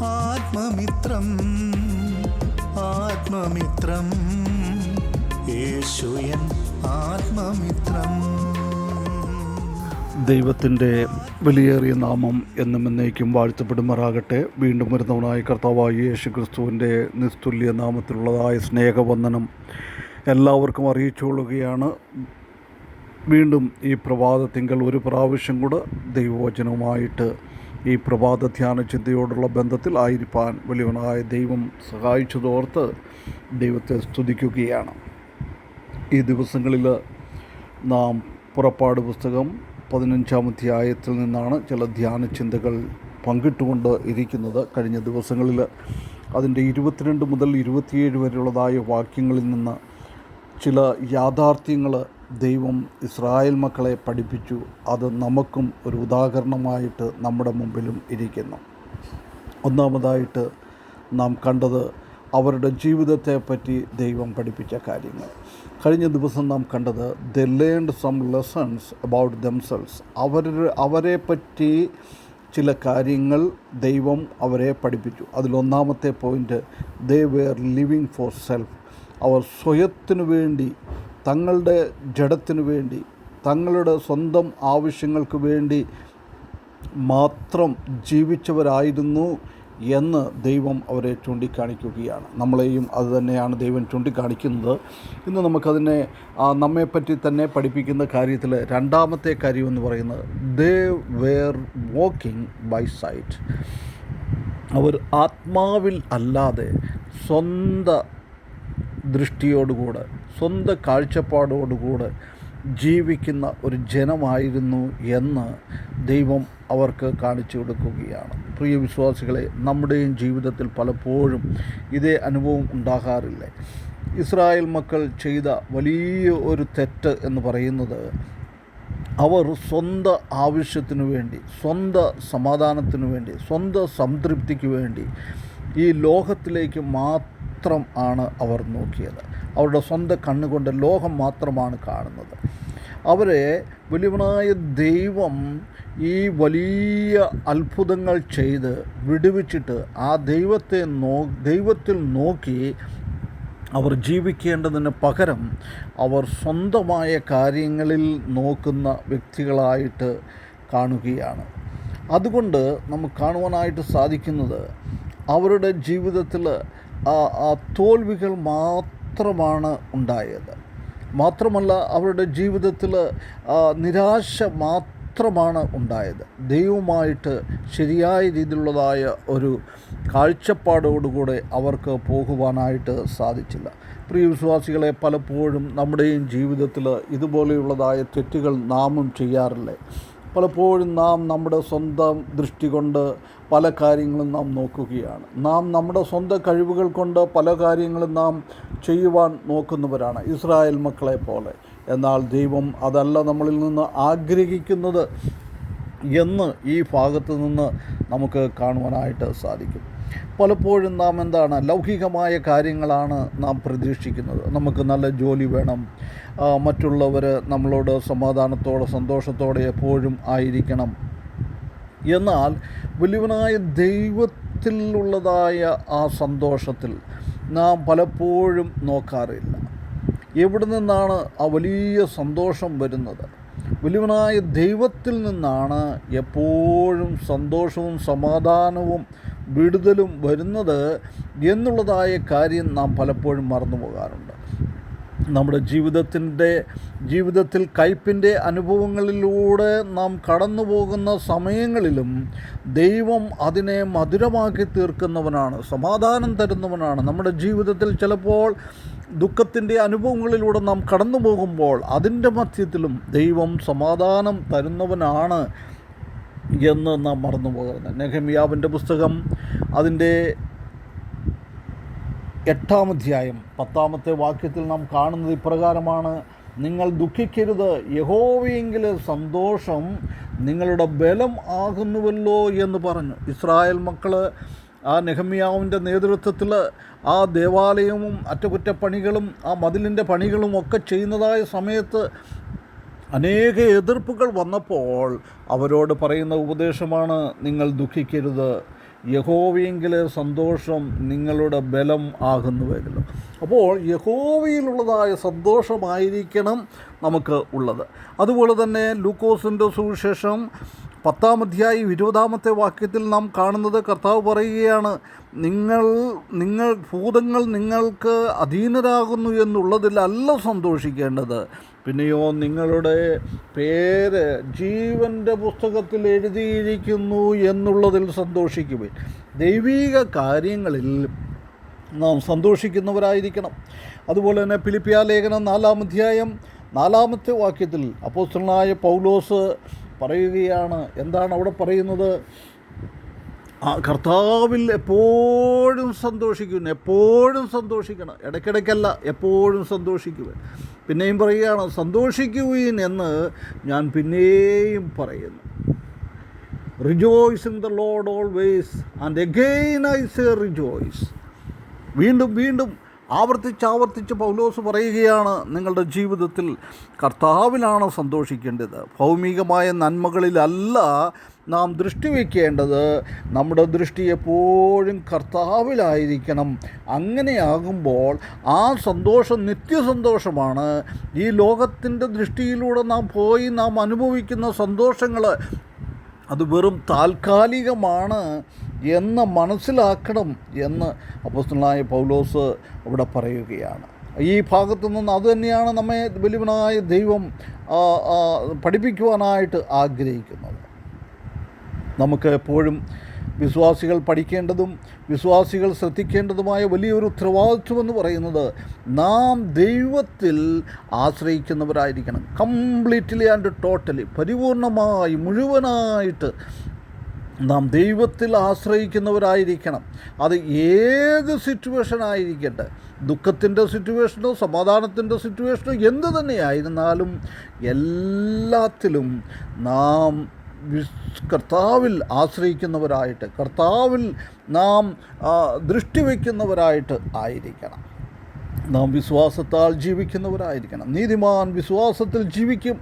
ആത്മമിത്രം ആത്മമിത്രം. യേശുയൻ ആത്മമിത്രം. ദൈവത്തിന്റെ വിലയേറിയ നാമം എന്നും എന്നേക്കും വാഴ്ത്തപ്പെടുമാറാകട്ടെ. വീണ്ടും വരുന്നവനായ കർത്താവായ യേശു ക്രിസ്തുവിന്റെ നിസ്തുല്യ നാമത്തിലുള്ളതായ സ്നേഹവന്ദനം എല്ലാവർക്കും അറിയിച്ചുകൊള്ളുകയാണ്. വീണ്ടും ഈ പ്രഭാതത്തിങ്കൽ ഒരു പ്രാവശ്യം കൂടെ ദൈവവചനവുമായിട്ട് ഈ പ്രഭാത ധ്യാന ചിന്തയോടുള്ള ബന്ധത്തിൽ ആയിരിക്കാൻ വലിയവനായ ദൈവം സഹായിച്ചതോർത്ത് ദൈവത്തെ സ്തുതിക്കുകയാണ്. ഈ ദിവസങ്ങളിൽ നാം പുറപ്പാട് പുസ്തകം പതിനഞ്ചാം അധ്യായത്തിൽ നിന്നാണ് ചില ധ്യാന ചിന്തകൾ പങ്കിട്ടുകൊണ്ട് ഇരിക്കുന്നത്. കഴിഞ്ഞ ദിവസങ്ങളിൽ അതിന്റെ ഇരുപത്തിരണ്ട് മുതൽ ഇരുപത്തിയേഴ് വരെയുള്ളതായ വാക്യങ്ങളിൽ നിന്ന് ചില യാഥാർത്ഥ്യങ്ങൾ ദൈവം ഇസ്രായേൽ മക്കളെ പഠിപ്പിച്ചു. അത് നമുക്കും ഒരു ഉദാഹരണമായിട്ട് നമ്മുടെ മുമ്പിലും ഇരിക്കുന്നു. ഒന്നാമതായിട്ട് നാം കണ്ടത് അവരുടെ ജീവിതത്തെ പറ്റി ദൈവം പഠിപ്പിച്ച കാര്യങ്ങൾ. കഴിഞ്ഞ ദിവസം നാം കണ്ടത് the learned some lessons about themselves അവർ അവരെ പറ്റി ചില കാര്യങ്ങൾ ദൈവം അവരെ പഠിപ്പിച്ചു. അതിലൊന്നാമത്തെ point they were living for self അവർ സ്വയത്തിനു വേണ്ടി തങ്ങളുടെ ജഡത്തിനു വേണ്ടി തങ്ങളുടെ സ്വന്തം ആവശ്യങ്ങൾക്ക് വേണ്ടി മാത്രം ജീവിച്ചവരായിരുന്നു എന്ന് ദൈവം അവരെ ചൂണ്ടിക്കാണിക്കുകയാണ്. നമ്മളെയും അത് തന്നെയാണ് ദൈവം ചൂണ്ടിക്കാണിക്കുന്നത്. ഇന്ന് നമുക്കതിനെ നമ്മെപ്പറ്റി തന്നെ പഠിപ്പിക്കുന്ന കാര്യത്തിൽ രണ്ടാമത്തെ കാര്യം എന്ന് പറയുന്നത് they were walking by sight അവർ ആത്മാവിൽ അല്ലാതെ സ്വന്ത ദൃഷ്ടിയോടുകൂടെ സ്വന്തം കാഴ്ചപ്പാടോടുകൂടെ ജീവിക്കുന്ന ഒരു ജനമായിരുന്നു എന്ന് ദൈവം അവർക്ക് കാണിച്ചു കൊടുക്കുകയാണ്. പ്രിയ വിശ്വാസികളെ നമ്മുടെയും ജീവിതത്തിൽ പലപ്പോഴും ഇതേ അനുഭവം ഉണ്ടാകാറില്ല. ഇസ്രായേൽ മക്കൾ ചെയ്ത വലിയ ഒരു തെറ്റ് എന്ന് പറയുന്നത് അവർ സ്വന്തം ആവശ്യത്തിനു വേണ്ടി സ്വന്തം സമാധാനത്തിനു വേണ്ടി സ്വന്തം സംതൃപ്തിക്ക് വേണ്ടി ഈ ലോകത്തിലേക്ക് മാത്രം ആണ് അവർ നോക്കിയത്. അവരുടെ സ്വന്തം കണ്ണുകൊണ്ട് ലോകം മാത്രമാണ് കാണുന്നത്. അവരെ വലിയവനായ ദൈവം ഈ വലിയ അത്ഭുതങ്ങൾ ചെയ്ത് വിടുവിച്ചിട്ട് ആ ദൈവത്തെ നോ ദൈവത്തിൽ നോക്കി അവർ ജീവിക്കേണ്ടതിന് പകരം അവർ സ്വന്തമായ കാര്യങ്ങളിൽ നോക്കുന്ന വ്യക്തികളായിട്ട് കാണുകയാണ്. അതുകൊണ്ട് നമുക്ക് കാണുവാനായിട്ട് സാധിക്കുന്നത് അവരുടെ ജീവിതത്തിൽ തോൽവികൾ മാത്രമാണ് ഉണ്ടായത്. മാത്രമല്ല അവരുടെ ജീവിതത്തിൽ നിരാശ മാത്രമാണ് ഉണ്ടായത്. ദൈവമായിട്ട് ശരിയായ രീതിയിലുള്ളതായ ഒരു കാഴ്ചപ്പാടോടുകൂടെ അവർക്ക് പോകുവാനായിട്ട് സാധിച്ചില്ല. പ്രിയ വിശ്വാസികളെ പലപ്പോഴും നമ്മുടെയും ജീവിതത്തിൽ ഇതുപോലെയുള്ളതായ തെറ്റുകൾ നാമും ചെയ്യാറില്ലേ? പലപ്പോഴും നാം നമ്മുടെ സ്വന്തം ദൃഷ്ടി കൊണ്ട് പല കാര്യങ്ങളും നാം നോക്കുകയാണ്. നാം നമ്മുടെ സ്വന്തം കഴിവുകൾ കൊണ്ട് പല കാര്യങ്ങളും നാം ചെയ്യുവാൻ നോക്കുന്നവരാണ് ഇസ്രായേൽ മക്കളെ പോലെ. എന്നാൽ ദൈവം അതല്ല നമ്മളിൽ നിന്ന് ആഗ്രഹിക്കുന്നത് എന്ന് ഈ ഭാഗത്ത് നിന്ന് നമുക്ക് കാണുവാനായിട്ട് സാധിക്കും. പലപ്പോഴും നാം എന്താണ് ലൗകികമായ കാര്യങ്ങളാണ് നാം പ്രതീക്ഷിക്കുന്നത്. നമുക്ക് നല്ല ജോലി വേണം. മറ്റുള്ളവർ നമ്മളോട് സമാധാനത്തോടെ സന്തോഷത്തോടെ എപ്പോഴും ആയിരിക്കണം. എന്നാൽ വലിയവനായ ദൈവത്തിലുള്ളതായ ആ സന്തോഷത്തിൽ നാം പലപ്പോഴും നോക്കാറില്ല. എവിടെ നിന്നാണ് ആ വലിയ സന്തോഷം വരുന്നത്? വലിയവനായ ദൈവത്തിൽ നിന്നാണ് എപ്പോഴും സന്തോഷവും സമാധാനവും വിടുതലും വരുന്നത് എന്നുള്ളതായ കാര്യം നാം പലപ്പോഴും മറന്നു പോകാറുണ്ട് നമ്മുടെ ജീവിതത്തിന്റെ ജീവിതത്തിൽ കയ്പിന്റെ അനുഭവങ്ങളിലൂടെ നാം കടന്നു പോകുന്ന സമയങ്ങളിലും ദൈവം അതിനെ മധുരമാക്കി തീർക്കുന്നവനാണ് സമാധാനം തരുന്നവനാണ്. നമ്മുടെ ജീവിതത്തിൽ ചിലപ്പോൾ ദുഃഖത്തിന്റെ അനുഭവങ്ങളിലൂടെ നാം കടന്നു പോകുമ്പോൾ അതിന്റെ മധ്യത്തിലും ദൈവം സമാധാനം തരുന്നവനാണ് എന്ന് നാം മറന്നു പോകരുത് നെഹമിയാവിന്റെ പുസ്തകം അതിന്റെ എട്ടാം അധ്യായം പത്താമത്തെ വാക്യത്തിൽ നാം കാണുന്നത് ഇപ്രകാരമാണ് നിങ്ങൾ ദുഃഖിക്കരുത് യഹോവയെങ്കിലെ സന്തോഷം നിങ്ങളുടെ ബലം ആകുന്നുവല്ലോ എന്ന് പറഞ്ഞു. ഇസ്രായേൽ മക്കൾ ആ നെഹമ്യാവിന്റെ നേതൃത്വത്തിൽ ആ ദേവാലയവും അറ്റകുറ്റപ്പണികളും ആ മതിലിന്റെ പണികളും ഒക്കെ ചെയ്യുന്നതായ സമയത്ത് അനേക എതിർപ്പുകൾ വന്നപ്പോൾ അവരോട് പറയുന്ന ഉപദേശമാണ് നിങ്ങൾ ദുഃഖിക്കരുത് യഹോവയെങ്കിലെ സന്തോഷം നിങ്ങളുടെ ബലം ആകുന്നുവെങ്കിലും. അപ്പോൾ യഹോവയിലുള്ളതായ സന്തോഷമായിരിക്കണം നമുക്ക് ഉള്ളത്. അതുപോലെ തന്നെ ലൂക്കോസിന്റെ സുവിശേഷം പത്താം അധ്യായം ഇരുപതാമത്തെ വാക്യത്തിൽ നാം കാണുന്നത് കർത്താവ് പറയുകയാണ് നിങ്ങൾ നിങ്ങൾ ഭൂതങ്ങൾ നിങ്ങൾക്ക് അധീനരാകുന്നു എന്നുള്ളതിലല്ല സന്തോഷിക്കേണ്ടത്. പിന്നെയോ നിങ്ങളുടെ പേര് ജീവന്റെ പുസ്തകത്തിൽ എഴുതിയിരിക്കുന്നു എന്നുള്ളതിൽ സന്തോഷിക്കുവിൻ. ദൈവീക കാര്യങ്ങളിൽ നാം സന്തോഷിക്കുന്നവരായിരിക്കണം. അതുപോലെ തന്നെ ഫിലിപ്പിയ ലേഖനം നാലാം അധ്യായം നാലാമത്തെ വാക്യത്തിൽ അപ്പോസ്റ്റലനായ പൗലോസ് പറയുകയാണ്. എന്താണ് അവിടെ പറയുന്നത്? കർത്താവിൽ എപ്പോഴും സന്തോഷിക്കുന്നു എപ്പോഴും സന്തോഷിക്കണം. ഇടയ്ക്കിടയ്ക്കല്ല എപ്പോഴും സന്തോഷിക്കുക പിന്നെയും പറയുകയാണ് സന്തോഷിക്കുവീൻ എന്ന് ഞാൻ പിന്നെയും പറയുന്നു. Rejoice in the Lord always and again I say rejoice വീണ്ടും വീണ്ടും ആവർത്തിച്ച് ആവർത്തിച്ച് പൗലോസ് പറയുകയാണ് നിങ്ങളുടെ ജീവിതത്തിൽ കർത്താവിലാണ് സന്തോഷിക്കേണ്ടത്. ഭൗമികമായ നന്മകളിലല്ല നാം ദൃഷ്ടി വയ്ക്കേണ്ടത് നമ്മുടെ ദൃഷ്ടി എപ്പോഴും കർത്താവിലായിരിക്കണം. അങ്ങനെയാകുമ്പോൾ ആ സന്തോഷം നിത്യസന്തോഷമാണ്. ഈ ലോകത്തിന്റെ ദൃഷ്ടിയിലൂടെ നാം പോയി നാം അനുഭവിക്കുന്ന സന്തോഷങ്ങൾ അത് വെറും താൽക്കാലികമാണ് എന്ന് മനസ്സിലാക്കണം എന്ന് അപ്പോസ്തലനായ പൗലോസ് അവിടെ പറയുകയാണ്. ഈ ഭാഗത്തു നിന്ന് അതുതന്നെയാണ് നമ്മെ വലിയവനായ ദൈവം പഠിപ്പിക്കുവാനായിട്ട് ആഗ്രഹിക്കുന്നത്. നമുക്ക് എപ്പോഴും വിശ്വാസികൾ പഠിക്കേണ്ടതും വിശ്വാസികൾ ശ്രദ്ധിക്കേണ്ടതുമായ വലിയൊരു ഉത്തരവാദിത്വമെന്ന് പറയുന്നത് നാം ദൈവത്തിൽ ആശ്രയിക്കുന്നവരായിരിക്കണം. കംപ്ലീറ്റ്ലി ആൻഡ് ടോട്ടലി പരിപൂർണമായി മുഴുവനായിട്ട് നാം ദൈവത്തിൽ ആശ്രയിക്കുന്നവരായിരിക്കണം. അത് ഏത് സിറ്റുവേഷൻ ആയിരിക്കട്ടെ? ദുഃഖത്തിന്റെ സിറ്റുവേഷനോ സമാധാനത്തിന്റെ സിറ്റുവേഷനോ എന്ത് തന്നെയായിരുന്നാലും എല്ലാത്തിലും നാം കർത്താവിൽ ആശ്രയിക്കുന്നവരായിട്ട് കർത്താവിൽ നാം ദൃഷ്ടി വയ്ക്കുന്നവരായിട്ട് ആയിരിക്കണം. നാം വിശ്വാസത്താൽ ജീവിക്കുന്നവരായിരിക്കണം. നീതിമാൻ വിശ്വാസത്തിൽ ജീവിക്കും.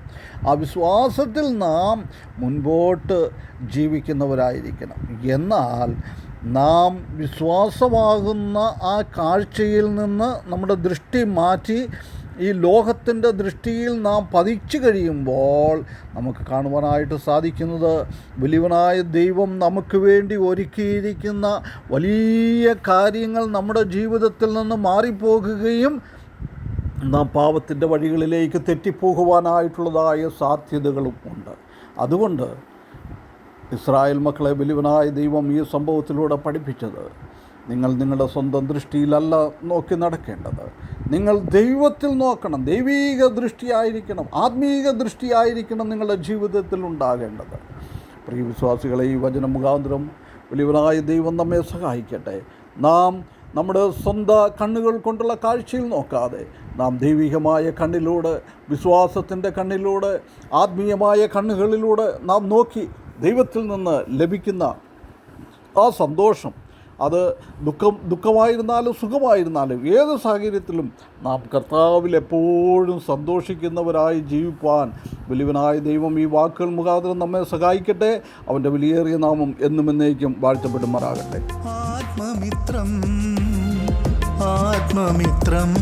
ആ വിശ്വാസത്തിൽ നാം മുൻപോട്ട് ജീവിക്കുന്നവരായിരിക്കണം. എന്നാൽ നാം വിശ്വാസമാകുന്ന ആ കാഴ്ചയിൽ നിന്ന് നമ്മുടെ ദൃഷ്ടി മാറ്റി ഈ ലോകത്തിന്റെ ദൃഷ്ടിയിൽ നാം പതിച്ചു കഴിയുമ്പോൾ നമുക്ക് കാണുവാനായിട്ട് സാധിക്കുന്നത് വലിയവനായ ദൈവം നമുക്ക് വേണ്ടി ഒരുക്കിയിരിക്കുന്ന വലിയ കാര്യങ്ങൾ നമ്മുടെ ജീവിതത്തിൽ നിന്ന് മാറിപ്പോകുകയും നാം പാപത്തിന്റെ വഴികളിലേക്ക് തെറ്റിപ്പോകുവാനായിട്ടുള്ളതായ സാധ്യതകളും ഉണ്ട്. അതുകൊണ്ട് ഇസ്രായേൽ മക്കളെ വലിയവനായ ദൈവം ഈ സംഭവത്തിലൂടെ പഠിപ്പിച്ചത് നിങ്ങൾ നിങ്ങളുടെ സ്വന്തം ദൃഷ്ടിയിലല്ല നോക്കി നടക്കേണ്ടത്. നിങ്ങൾ ദൈവത്തിൽ നോക്കണം ദൈവീക ദൃഷ്ടിയായിരിക്കണം ആത്മീക ദൃഷ്ടിയായിരിക്കണം നിങ്ങളുടെ ജീവിതത്തിൽ ഉണ്ടാകേണ്ടത്. പ്രിയ വിശ്വാസികളെ ഈ വചന മുഖാന്തരം വലിയവനായ ദൈവം നമ്മെ സഹായിക്കട്ടെ. നാം നമ്മുടെ സ്വന്തം കണ്ണുകൾ കൊണ്ടുള്ള കാഴ്ചയിൽ നോക്കാതെ നാം ദൈവികമായ കണ്ണിലൂടെ വിശ്വാസത്തിന്റെ കണ്ണിലൂടെ ആത്മീയമായ കണ്ണുകളിലൂടെ നാം നോക്കി ദൈവത്തിൽ നിന്ന് ലഭിക്കുന്ന ആ സന്തോഷം അത് ദുഃഖം ദുഃഖമായിരുന്നാലും സുഖമായിരുന്നാലും ഏത് സാഹചര്യത്തിലും നാം കർത്താവിൽ എപ്പോഴും സന്തോഷിക്കുന്നവരായി ജീവിപ്പാൻ വലിയവനായ ദൈവം ഈ വാക്കുകൾ മുഖാന്തരം നമ്മെ സഹായിക്കട്ടെ. അവന്റെ വിലയേറിയ നാമം എന്നും എന്നേക്കും വാഴ്ത്തപ്പെടുമാറാകട്ടെ. ആത്മമിത്രം ആത്മമിത്രം